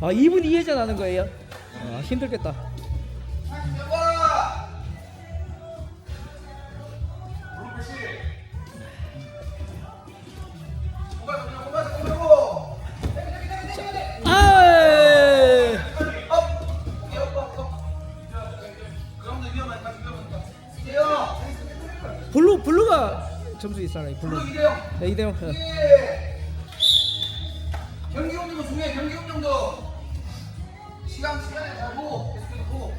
아 2분 2회전 하는 거예요? 아 힘들겠다. 아 점수 있잖아요. 블루. 네, 이대영. 어. 경기 운동도 중요해 경기 운동도 시간 시간에 자고 계속해놓고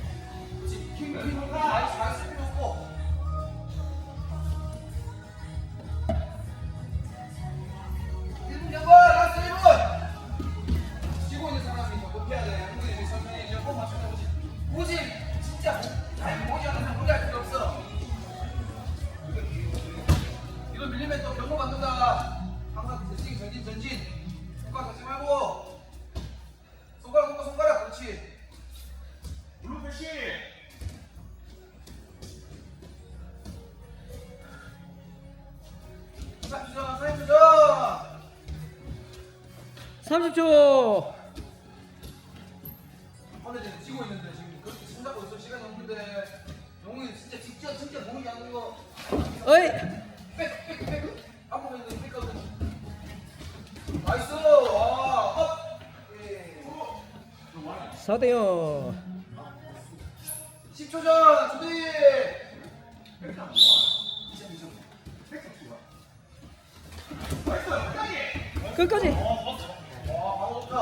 힘힘 많이 잘 30초. 근데 지금 지고 있는데 지금 그렇게 손잡고 있어 시간이 없는데 영웅이 진짜 직접 진짜 보는 게 아니고 어이. 빽빽빽 앞으로 있는 빽거든 나이스 와업 4대 0. 10초 전 주디 끝까지. 와 바로 좋다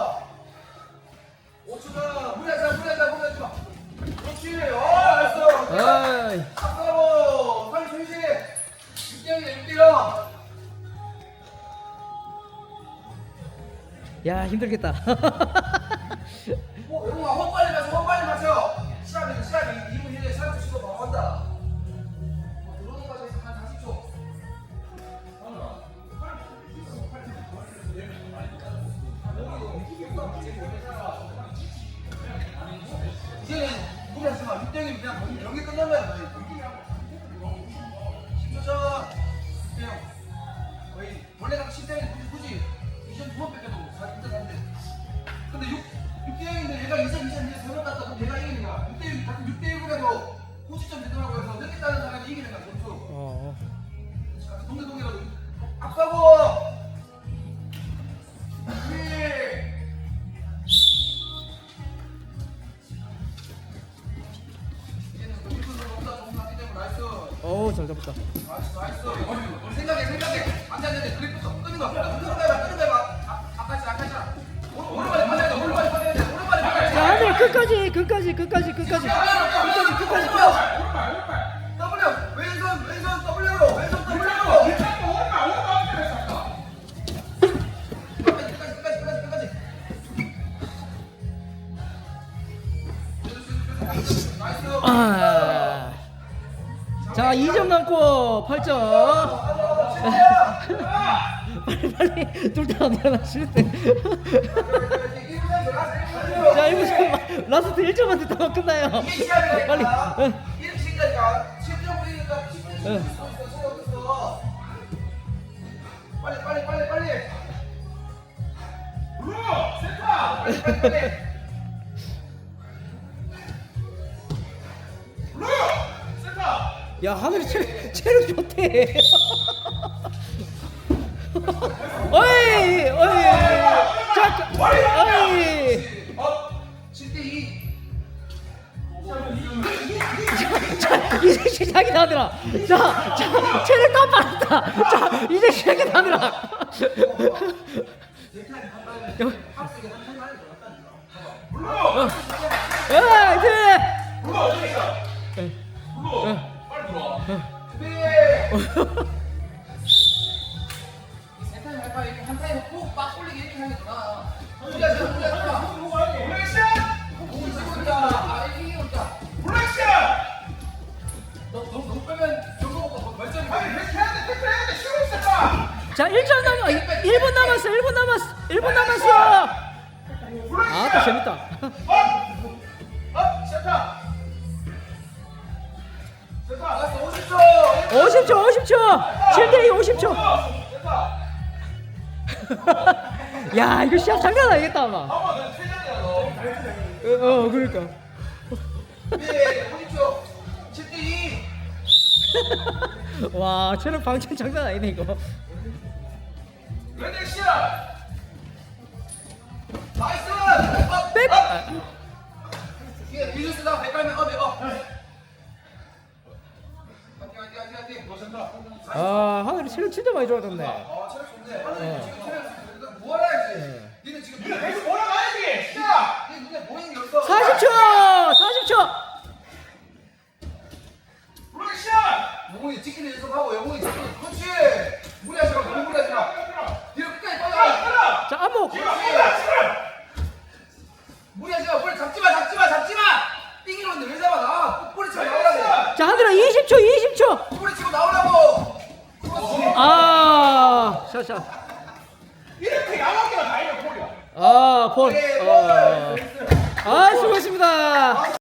5초 전 무리하지 마 무리하지 마 무리하지 마 그렇지 와 나이스 아이. 앞서고 30, 6대형이다 6대형 야 힘들겠다. 어, 영웅아 빨리 마 6대형이면 그냥 경기, 경기 끝난 거야 거의 10초 전 6대형 거의 원래 당 10대형이 굳이 굳이 이전 두번 뺏겨도 4대 3대 근데 6, 6대0인데 얘가 2점, 2점, 2점 세번 갔다 그럼 얘가 이기는 거야. 6대1, 같은 6대1이라도 50점 되더라고 해서 늦겠다는 사람이 이기는 거야, 점수. 어. 같은 동대동이라도 앞서고! 잘 잡았다. 생각해, 생각해. 안 돼. 그립부터 끄는 거. 끄는 거 해봐, 끄는 거 해봐. 아, 아까지, 아까지. 오른발에 받아야 돼, 오른발에 받아야 돼, 오른발에 받아야 돼. 자 하늘 끝까지 끝까지 끝까지 끝까지 끝까지 끝까지 끝까지. W 왼손 왼손 W로 왼손 W로 끝까지 끝까지 끝까지 끝까지 끝까지 나이스 아. 자 2점 남고 8점. 빨리 빨리 둘다 일어나시는데. 자 1분 라스트 1점만 더 끝나요. 빨리. 어. 이렇게 시간이니까 10점 우리니까 10점 응. 있어 있어 빨리 빨리 빨리 빨리 블루 센터. 빨리 빨리 빨리 야 하늘이 체, 체력 좋대. 어이 어이. 자 어이. 어 7대 2 자, 이제 시작이 나더라. 자, 자, 체력 깜빡했다. 자, 이제 시작이 나더라. 야, 이제. 블루 어디 있어? 블루 자, 1점 남아. 1분 남았어. 1분 남았어. 1분 남았어. 아, 또 재밌다. 업. 업. 센터. 센터. 알았어, 50초. 50초, 50초. 7대2 50초. 센터. 야 이거 시합 장난 아니겠다 아마 한번 너. 어, 어 그러니까 예, 보십시오. 7대 2. 와 체력 방전 장난 아니네 이거 왼쪽 시야. 나이스! 업! 뺍! 업! 체력 진짜 많이 좋아졌네 아, 체력 좋네. 하늘 지금 체력. 뭐 하라 이제. 니네 지금 계속 몰아가야지. 시야. 니 눈에 보이는 게 없어. 40초 40초 블록 시야. 영웅이 찍기는 연습하고 영웅이 찍기는 그렇지. 무리하지 마. 너무 무리하지 마. 뒤로 끝까지. 하나. 자 안목 지금 하나 지금. 무리하지 마. 무리 잡지 마. 잡지 마. 잡지 마. 띵기로 있는데 왜 잡아 나? 꼬리 치고 나오라고. 자 하늘아 20초 20초 꼬리 치고 나오라고. 아 샷샷 이렇게 야망기가 다 이겨 폴이야. 아폴 예, 어. 아 수고했습니다